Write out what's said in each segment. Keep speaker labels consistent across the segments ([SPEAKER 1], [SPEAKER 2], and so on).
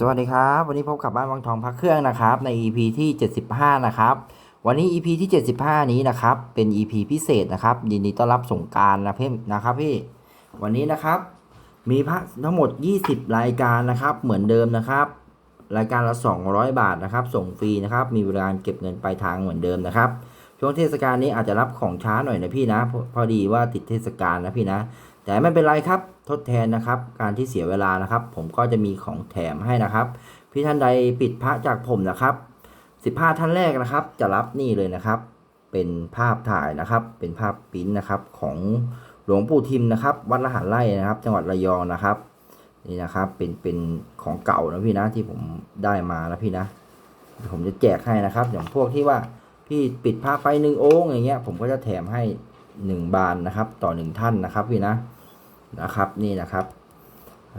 [SPEAKER 1] สวัสดีครับ วันนี้พบกับบ้านวังทองพักเครื่องนะครับ ใน EP ที่ 75 นะครับ วันนี้ EP ที่ 75 นี้นะครับ เป็น EP พิเศษนะครับยินดีต้อนรับสงการนะเพ่นะครับพี่วันนี้นะครับ มีพระทั้งหมด 20 รายการนะครับ เหมือนเดิมนะครับ รายการละ 200 บาทนะครับ ส่งฟรีนะครับ มีบริกาเก็บเงินปลายทางเหมือนเดิมนะครับช่วงเทศกาลนี้อาจจะรับของช้าหน่อยนะพี่นะพพอดีว่าติดเทศกาลนะพี่นะ แต่ไม่เป็นไรครับทดแทนนะครับ การที่เสียเวลานะครับ ผมก็จะมีของแถมให้นะครับ พี่ท่านใดปิดพระจากผมนะครับ15ท่านแรกนะครับ จะรับนี่เลยนะครับ เป็นภาพถ่ายนะครับ เป็นภาพปิ้นนะครับของหลวงปู่ทิมนะครับ วัดละหารไร่นะครับ จังหวัดระยองนะครับนี่นะครับเป็นเป็นของเก่านะพี่นะที่ผมได้มานะพี่นะ ผมจะแจกให้นะครับ อย่างพวกที่ว่าพี่ปิดพระไปหนึ่งองค์อย่างเงี้ย ผมก็จะแถมให้หนึ่งบานนะครับ ต่อหนึ่งท่านนะครับพี่นะ นะครับนี่นะครับ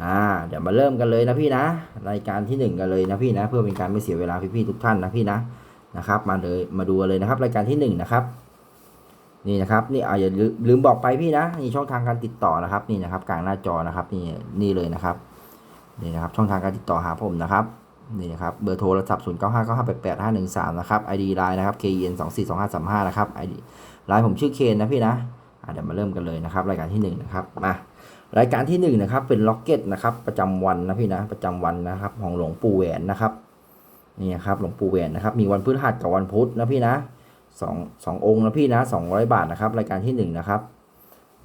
[SPEAKER 1] อ่าเดี๋ยวมาเริ่มกันเลยนะพี่นะ รายการที่หนึ่งกันเลยนะพี่นะ เพื่อเป็นการไม่เสียเวลาพี่ๆทุกท่านนะพี่นะนะครับ มาเลยมาดูเลยนะครับ รายการที่หนึ่งนะครับ นี่นะครับนี่อ่าอย่าลืมลืมบอกไปพี่นะนี่ช่องทางการติดต่อนะครับ นี่นะครับ กลางหน้าจอนะครับ นี่นี่เลยนะครับนี่นะครับ ช่องทางการติดต่อหาผมนะครับนี่นะครับเบอร์โทรศัพท์ 0 9 5 9 5 8 8 5 1 3 นะครับ ID ไลน์นะครับ KEN 2 4 2 5 3 5 นะครับ ID ไลน์ผมชื่อเคนนะพี่นะอะเดี๋ยวมาเริ่มกันเลยนะครับ รายการที่หนึ่งนะครับมา รายการที่หนึ่งนะครับเป็นล็อกเก็ตนะครับประจำวันนะพี่นะประจำวันนะครับของหลวงปู่แหวนนะครับนี่นะครับหลวงปู่แหวนนะครับมีวันพฤหัสกับวันพุธนะพี่นะสองสององค์นะพี่นะสองร้อยบาทนะครับรายการที่หนึ่งนะครับ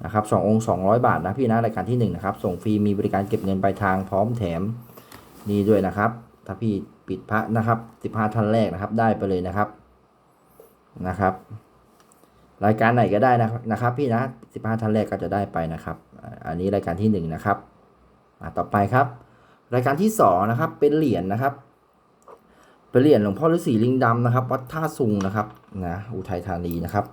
[SPEAKER 1] นะครับสององค์สองร้อยบาทนะพี่นะรายการที่หนึ่งนะครับส่งฟรีมีบริการเก็บเงินปลายทางพร้อมแถมนี่ด้วยนะครับ ถ้าพี่ปิดพระนะครับสิบห้าท่านแรกนะครับได้ไปเลยนะครับนะครับ รายการไหนก็ได้นะครับนะครับพี่นะสิบห้าท่านแรกก็จะได้ไปนะครับ อันนี้รายการที่หนึ่งนะครับต่อไปครับ รายการที่สองนะครับ เป็นเหรียญนะครับเป็นเหรียญหลวงพ่อฤาษีลิงดำนะครับวัดท่าซุงนะครับนะอุทัยธานีนะครับ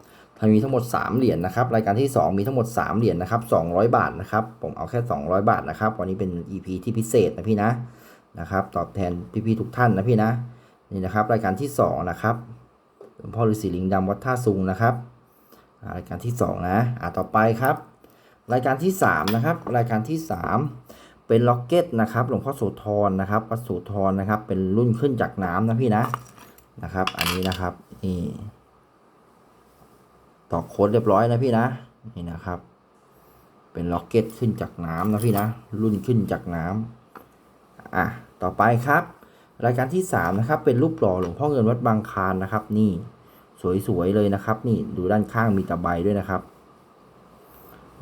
[SPEAKER 1] มีทั้งหมด 3 เหรียญนะครับ รายการที่ 2 มีทั้งหมด 3 เหรียญนะครับ200 บาทนะครับ ผมเอาแค่ 200 บาทนะครับ วันนี้เป็น EP ที่พิเศษนะพี่นะนะครับ ตอบแทนพี่ๆทุกท่านนะพี่นะนี่นะครับ รายการที่2นะครับหลวงพ่อฤาษีลิงดำวัดท่าซุงนะครับ รายการที่ 2 นะอ่าต่อไปครับ รายการที่ 3 นะครับ รายการที่ 3 เป็นล็อกเก็ตนะครับ หลวงพ่อโสธรนะครับวัดโสธรนะครับ เป็นรุ่นขึ้นจากน้ำนะพี่นะนะครับ อันนี้นะครับนี่ต่อโค้ดเรียบร้อยนะพี่นะนี่นะครับ เป็นล็อกเก็ตขึ้นจากน้ำนะพี่นะ รุ่นขึ้นจากน้ำอะต่อไปครับ รายการที่ 3 นะครับ เป็นรูปหล่อหลวงพ่อเงินวัดบางคานนะครับ นี่ สวยๆเลยนะครับ นี่ดูด้านข้างมีตะไบด้วยนะครับ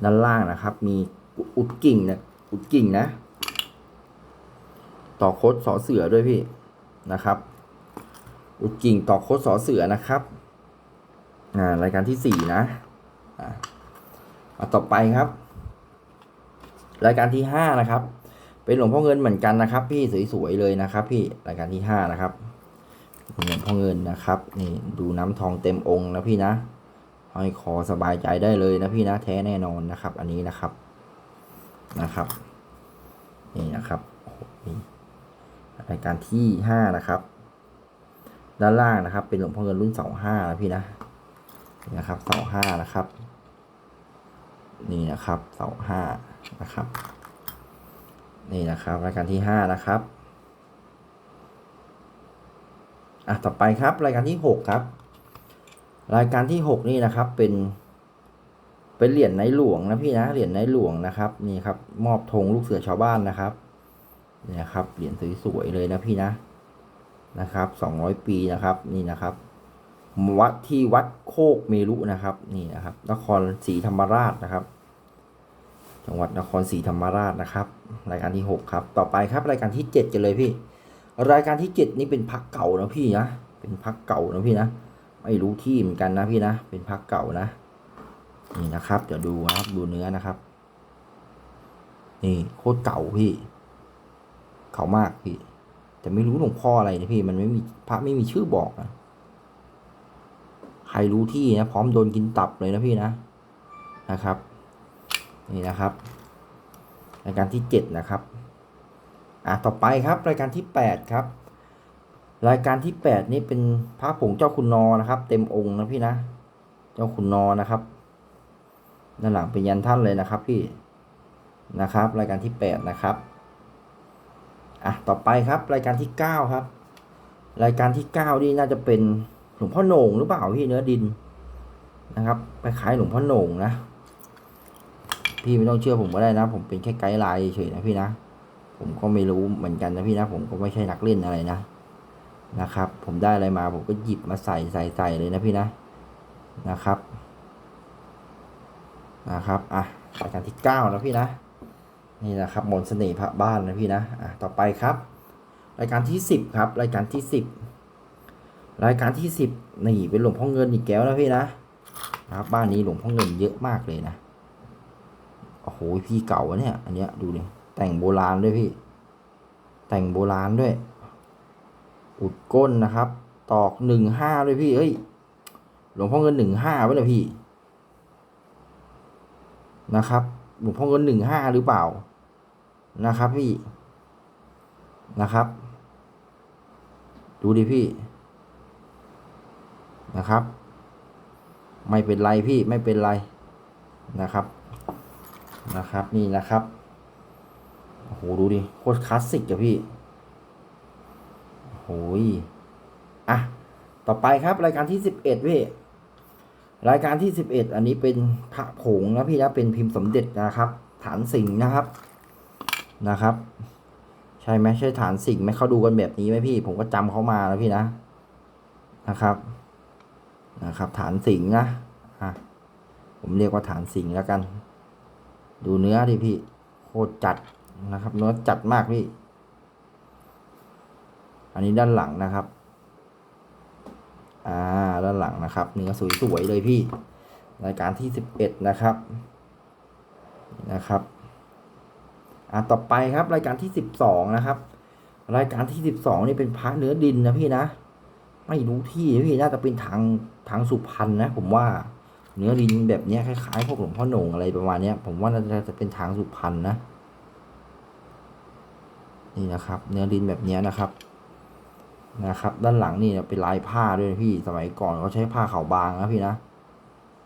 [SPEAKER 1] ด้านล่างนะครับ มีอุดกิ่งนะอุดกิ่งนะ ต่อโคดสอเสือด้วยพี่นะครับ อุดกิ่งต่อโคดสอเสือนะครับอ่ารายการที่สี่นะอ่าเอาต่อไปครับ รายการที่ห้านะครับ เป็นหลวงพ่อเงินเหมือนกันนะครับ พี่สวยๆเลยนะครับ พี่รายการที่ห้านะครับ หลวงพ่อเงินนะครับ นี่ดูน้ำทองเต็มองค์นะพี่นะห้อยคอสบายใจได้เลยนะพี่นะแท้แน่นอนนะครับ อันนี้นะครับนะครับ นี่นะครับรายการที่ห้านะครับ ด้านล่างนะครับ เป็นหลวงพ่อเงินรุ่นเสาห้านะพี่นะนี่นะครับเสาห้านะครับ นี่นะครับเสาห้านะครับ นี่นะครับ รายการที่ห้านะครับ อะต่อไปครับรายการที่หกครับ รายการที่หกนี่นะครับเป็น เป็นเหรียญในหลวงนะพี่นะเหรียญในหลวงนะครับนี่ครับมอบธงลูกเสือชาวบ้านนะครับเนี่ยครับเหรียญสวยๆเลยนะพี่นะนะครับสองร้อยปีนะครับนี่นะครับ วัดที่วัดโคกเมรุนะครับนี่นะครับ นครศรีธรรมราชนะครับ จังหวัดนครศรีธรรมราชนะครับ รายการที่หกครับ ต่อไปครับรายการที่เจ็ดกันเลยพี่ รายการที่เจ็ดนี่เป็นพักเก่านะพี่นะ เป็นพักเก่านะพี่นะ ไม่รู้ที่เหมือนกันนะพี่นะ เป็นพักเก่านะ นี่นะครับ เดี๋ยวดูนะครับ ดูเนื้อนะครับ นี่โคตรเก่าพี่ เก่ามากพี่ แต่ไม่รู้หลวงพ่ออะไรนะพี่ มันไม่มีพระไม่มีชื่อบอกนะ ใครรู้ที่นะ พร้อมโดนกินตับเลยนะพี่นะ นะครับ นี่นะครับ รายการที่เจ็ดนะครับ อะต่อไปครับ รายการที่แปดครับ รายการที่แปดนี่เป็นพระผงเจ้าคุณนอนะครับ เต็มองค์นะพี่นะ เจ้าคุณนอนะครับด้านหลังเป็นยันท่านเลยนะครับพี่นะครับ รายการที่แปดนะครับอะต่อไปครับ รายการที่เก้าครับ รายการที่เก้านี่น่าจะเป็นหลวงพ่อโหน่งหรือเปล่าพี่เนื้อดินนะครับไปขายหลวงพ่อโหน่งนะ พี่ไม่ต้องเชื่อผมก็ได้นะ ผมเป็นแค่ไกด์ไลน์เฉยนะพี่นะ ผมก็ไม่รู้เหมือนกันนะพี่นะผมก็ไม่ใช่นักเล่นอะไรนะนะครับ ผมได้อะไรมาผมก็หยิบมาใส่ใส่ใส่เลยนะพี่นะนะครับนะครับอะรายการที่เก้านะพี่นะนี่นะครับมนเสน่ห์พระบ้านนะพี่นะอะต่อไปครับ รายการที่สิบครับ รายการที่สิบรายการที่สิบนี่เป็นหลวงพ่อเงินอีกแก้วนะพี่นะครับบ้านนี้หลวงพ่อเงินเยอะมากเลยนะโอ้โหพี่เก่าเนี่ย อันเนี้ยดูดิ แต่งโบราณด้วยพี่ แต่งโบราณด้วย อุดก้นนะครับ ตอกหนึ่งห้าด้วยพี่เอ้ย หลวงพ่อเงินหนึ่งห้าไว้เลยพี่ นะครับ หลวงพ่อเงินหนึ่งห้าหรือเปล่า นะครับพี่ นะครับ ดูดิพี่ นะครับ ไม่เป็นไรพี่ไม่เป็นไรนะครับ นะครับนี่นะครับ โอ้โห ดูดิ โคตรคลาสสิกอะพี่โอ้ยอะ ต่อไปครับรายการที่สิบเอ็ดพี่รายการที่สิบเอ็ดอันนี้เป็นพระผงนะพี่นะเป็นพิมพ์สมเด็จนะครับ ฐานสิงห์นะครับนะครับ ใช่ไหมใช่ฐานสิงห์ไหมเขาดูกันแบบนี้ไหมพี่ ผมก็จำเขามานะพี่นะนะครับนะครับ ฐานสิงห์นะอะผมเรียกว่าฐานสิงห์แล้วกัน ดูเนื้อดิพี่ โคตรจัด นะครับ เนื้อจัดมากพี่ อันนี้ด้านหลังนะครับ อ่า ด้านหลังนะครับ เนื้อสวยๆเลยพี่ รายการที่สิบเอ็ดนะครับ นะครับ อ่าต่อไปครับ รายการที่สิบสองนะครับ รายการที่สิบสองนี่เป็นพระเนื้อดินนะพี่นะ ไม่รู้ที่พี่น่าจะเป็นทางทางสุพรรณนะ ผมว่าเนื้อดินแบบเนี้ยคล้ายๆพวกหลวงพ่อหนงอะไรประมาณเนี้ยผมว่าน่าจะเป็นทางสุพรรณนะ นี่นะครับ เนื้อดินแบบนี้นะครับนะครับ ด้านหลังนี่เป็นลายผ้าด้วยพี่สมัยก่อนเขาใช้ผ้าขาวบางนะพี่นะ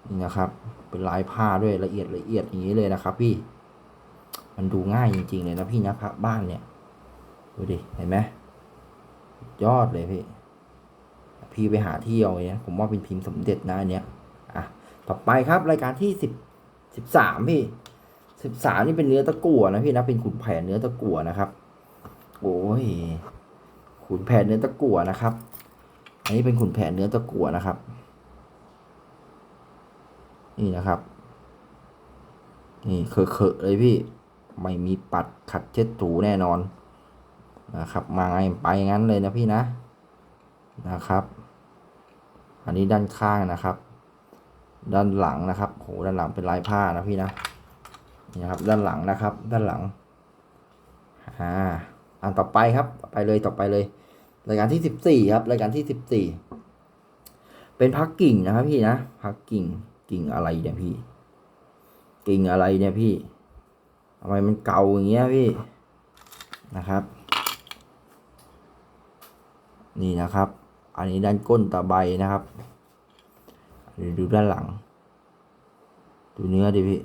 [SPEAKER 1] นี่นะครับ เป็นลายผ้าด้วยละเอียดละเอียดอย่างนี้เลยนะครับ พี่ มันดูง่ายจริง ๆ เลยนะพี่นะพระบ้านเนี่ยดูดิเห็นไหมยอดเลยพี่ พี่ไปหาที่เอาเนี่ยผมว่าเป็นพิมพ์สมเด็จนะอันเนี้ยอะต่อไปครับรายการที่สิบสิบสามพี่สิบสามนี่เป็นเนื้อตะกั่วนะพี่นะเป็นขุนแผนเนื้อตะกั่วนะครับ โอ้ยขุนแผนเนื้อตะกั่วนะครับ อันนี้เป็นขุนแผนเนื้อตะกั่วนะครับ นี่นะครับ นี่เคอะๆเลยพี่ ไม่มีปัดขัดเช็ดถูแน่นอนนะครับ มาไงไปงั้นเลยนะพี่นะนะครับ อันนี้ด้านข้างนะครับ ด้านหลังนะครับโหด้านหลังเป็นลายผ้านะพี่นะนี่ครับ ด้านหลังนะครับ ด้านหลังอ่า อันต่อไปครับต่อไปเลยต่อไปเลย รายการที่สิบสี่ครับ รายการที่สิบสี่เป็นพักกิ่งนะครับพี่นะพักกิ่งกิ่งอะไรเนี่ยพี่ กิ่งอะไรเนี่ยพี่ทำไมมันเก่าอย่างเงี้ยพี่นะครับ นี่นะครับ อันนี้ด้านก้นตะไบนะครับดูด้านหลัง ดูเนื้อดิพี่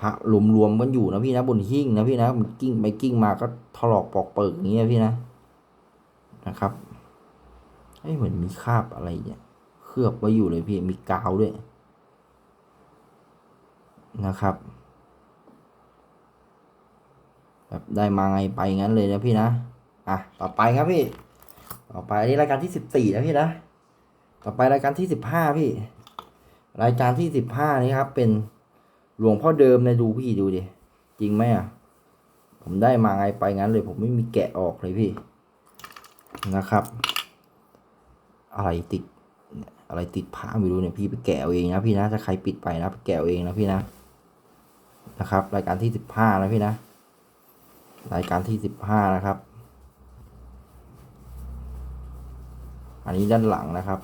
[SPEAKER 1] พระรวมๆกันอยู่นะพี่นะบนหิ้งนะพี่นะมันกิ้งไปกิ้งมาก็ถลอกปอกเปิกอย่างเงี้ยพี่นะนะครับเอ้เหมือนมีคราบอะไรเนี่ยเคลือบไว้อยู่เลยพี่มีกาวด้วยนะครับ แบบได้มาไงไปงั้นเลยนะพี่นะอะต่อไปครับพี่ ต่อไปอันนี้รายการที่สิบสี่นะพี่นะต่อไปรายการที่สิบห้าพี่ รายการที่สิบห้านี้ครับเป็น หลวงพ่อเดิมนะดูพี่ดูดิจริงไหมอะ ผมได้มาไงไปงั้นเลย ผมไม่มีแกะออกเลยพี่นะครับ อะไรติด อะไรติดผ้าไม่รู้เนี่ยพี่ไปแกะเอาเองนะพี่นะถ้าใครปิดไปนะไปแกะเอาเองนะพี่นะนะครับ รายการที่สิบห้านะพี่นะ รายการที่สิบห้านะครับ อันนี้ด้านหลังนะครับ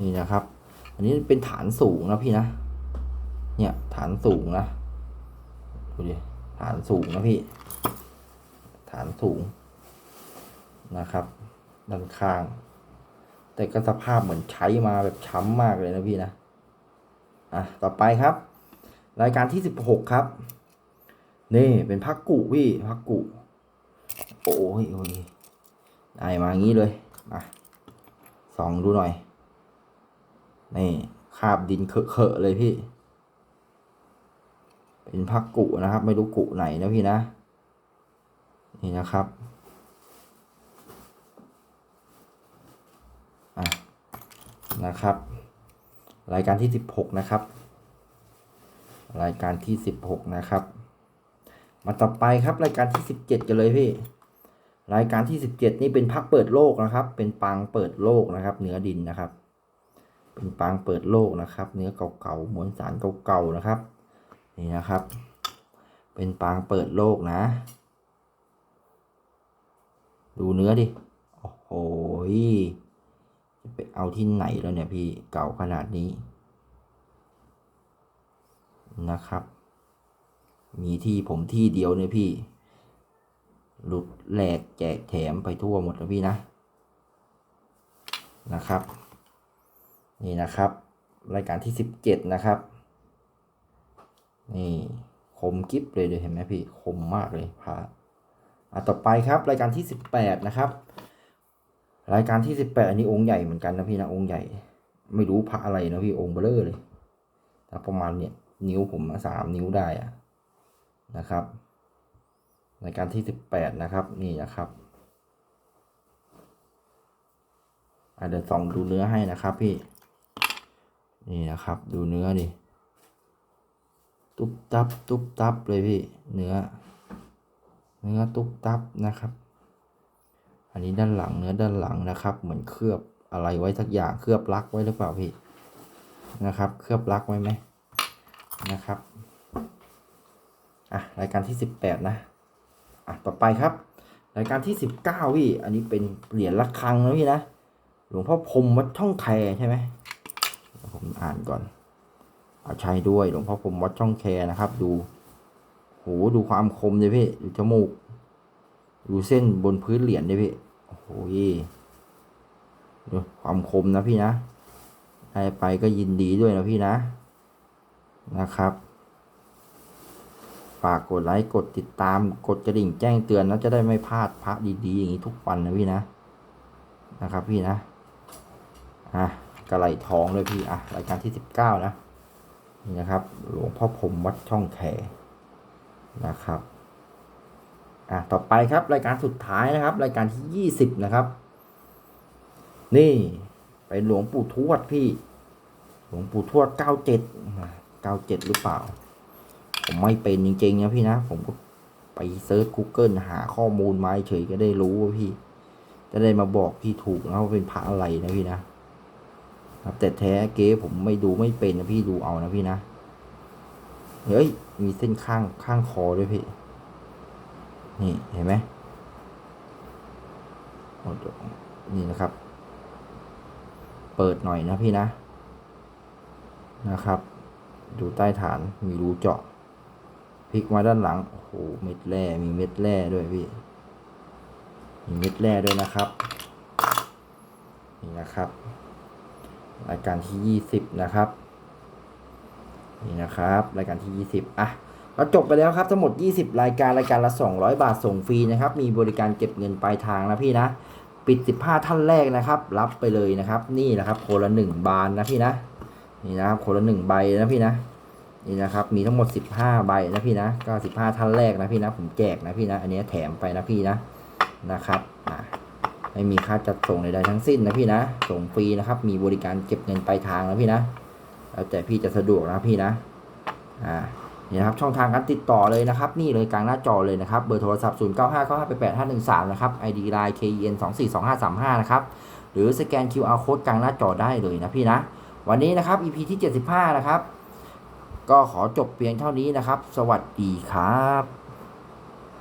[SPEAKER 1] นี่นะครับ อันนี้เป็นฐานสูงนะพี่นะ เนี่ยฐานสูงนะดูดิฐานสูงนะพี่ ฐานสูงนะครับ ด้านข้าง แต่ก็สภาพเหมือนใช้มาแบบช้ำมากเลยนะพี่นะอะต่อไปครับ รายการที่สิบหกครับ นี่เป็นพักกุพี่พักกุโอ้ยโอ้ยได้มางี้เลยมาส่องดูหน่อยนี่คาบดินเคอะๆเลยพี่ เป็นพักกุนะครับ ไม่รู้กุไหนนะพี่นะ นี่นะครับอะนะครับ รายการที่สิบหกนะครับ รายการที่สิบหกนะครับมาต่อไปครับรายการที่สิบเจ็ดกันเลยพี่รายการที่สิบเจ็ดนี่เป็นพักเปิดโลกนะครับ เป็นปางเปิดโลกนะครับ เนื้อดินนะครับ เป็นปางเปิดโลกนะครับ เนื้อเก่าๆมวลสารเก่าๆนะครับ นี่นะครับ เป็นปางเปิดโลกนะ ดูเนื้อดิ โอ้โหจะไปเอาที่ไหนแล้วเนี่ยพี่เก่าขนาดนี้ นะครับ มีที่ผมที่เดียวเนี่ยพี่ หลุดแหลกแจกแถมไปทั่วหมดแล้วพี่นะ นะครับ นี่นะครับ รายการที่สิบเจ็ดนะครับ นี่คมกิฟเลยเลยเห็นไหมพี่คมมากเลยพาอะต่อไปครับ รายการที่สิบแปดนะครับ รายการที่สิบแปดอันนี้องค์ใหญ่เหมือนกันนะพี่นะองค์ใหญ่ ไม่รู้พระอะไรนะพี่องค์เบลอเลยแต่ประมาณเนี่ยนิ้วผมสามนิ้วได้อะนะครับรายการที่สิบแปดนะครับนี่นะครับเดี๋ยวส่องดูเนื้อให้นะครับพี่ นี่นะครับ ดูเนื้อดิ ตุ๊บตับ ตุ๊บตับเลยพี่เนื้อ เนื้อตุ๊บตับนะครับ อันนี้ด้านหลังเนื้อด้านหลังนะครับ เหมือนเคลือบอะไรไว้สักอย่างเคลือบลักไว้หรือเปล่าพี่นะครับ เคลือบลักไว้ไหมนะครับอะรายการที่สิบแปดนะอะต่อไปครับรายการที่สิบเก้าพี่ อันนี้เป็นเหรียญระฆังนะพี่นะ หลวงพ่อพรมวัดช่องแคใช่ไหมผมอ่านก่อน ใช่ด้วยหลวงพ่อพรหมวัดช่องแคนะครับ ดูโหดูความคมเลยพี่ดูจมูก ดูเส้นบนพื้นเหรียญดิพี่โอ้โหดูความคมนะพี่นะได้ไปก็ยินดีด้วยนะพี่นะนะครับฝากกดไลค์กดติดตามกดกระดิ่งแจ้งเตือนนะจะได้ไม่พลาดพระดีๆ อย่างนี้ทุกวันนะพี่นะนะครับพี่นะอะกระไหลทองเลยพี่อะรายการที่สิบเก้านะ นี่นะครับ หลวงพ่อพรมวัดช่องแขนะครับอะต่อไปครับรายการสุดท้ายนะครับ รายการที่ยี่สิบนะครับ นี่ไปหลวงปู่ทวดพี่ หลวงปู่ทวดเก้าเจ็ดเก้าเจ็ดหรือเปล่า ผมไม่เป็นจริงๆนะพี่นะ ผมก็ไปเซิร์ช Google หาข้อมูลมาเฉยก็ได้รู้ว่าพี่ จะได้มาบอกพี่ถูกนะว่าเป็นพระอะไรนะพี่นะ ครับแต่แท้เก๊ผมไม่ดูไม่เป็นนะพี่ดูเอานะพี่นะ เฮ้ย มีเส้นข้างข้างคอด้วยพี่ นี่เห็นไหมนี่นะครับ เปิดหน่อยนะพี่นะ นะครับ ดูใต้ฐานมีรูเจาะพลิกมาด้านหลัง โอ้โห เม็ดแร่ มีเม็ดแร่ด้วยพี่ มีเม็ดแร่ด้วยนะครับ นี่นะครับ รายการที่ยี่สิบนะครับ นี่นะครับ รายการที่ยี่สิบอะก็จบไปแล้วครับทั้งหมด 20 รายการรายการละ 200 บาทส่งฟรีนะครับ มีบริการเก็บเงินปลายทางนะพี่นะ ปิด 15 ท่านแรกนะครับ รับไปเลยนะครับ นี่นะครับโคนละ 1 บานนะพี่นะ นี่นะครับโคนละ 1 ใบนะพี่นะ นี่นะครับ มีทั้งหมด 15 ใบนะพี่นะ ก็ 15 ท่านแรกนะพี่นะ ผมแจกนะพี่นะ อันนี้แถมไปนะพี่นะ นะครับ อ่า ไม่มีค่าจัดส่งใดๆทั้งสิ้นนะพี่นะ ส่งฟรีนะครับ มีบริการเก็บเงินปลายทางนะพี่นะ แล้วแต่พี่จะสะดวกนะพี่นะ อ่า นี่นะครับ ช่องทางการติดต่อเลยนะครับ นี่เลยกลางหน้าจอเลยนะครับ เบอร์โทรศัพท์ 0 9 5 9 5 8 8 5 1 3 นะครับ ID Line KEN 2 4 2 5 3 5 นะครับ หรือสแกน QR Code กลางหน้าจอได้เลยนะพี่นะ วันนี้นะครับ EP ที่ 75 นะครับ ก็ขอจบเพียงเท่านี้นะครับ สวัสดีครับ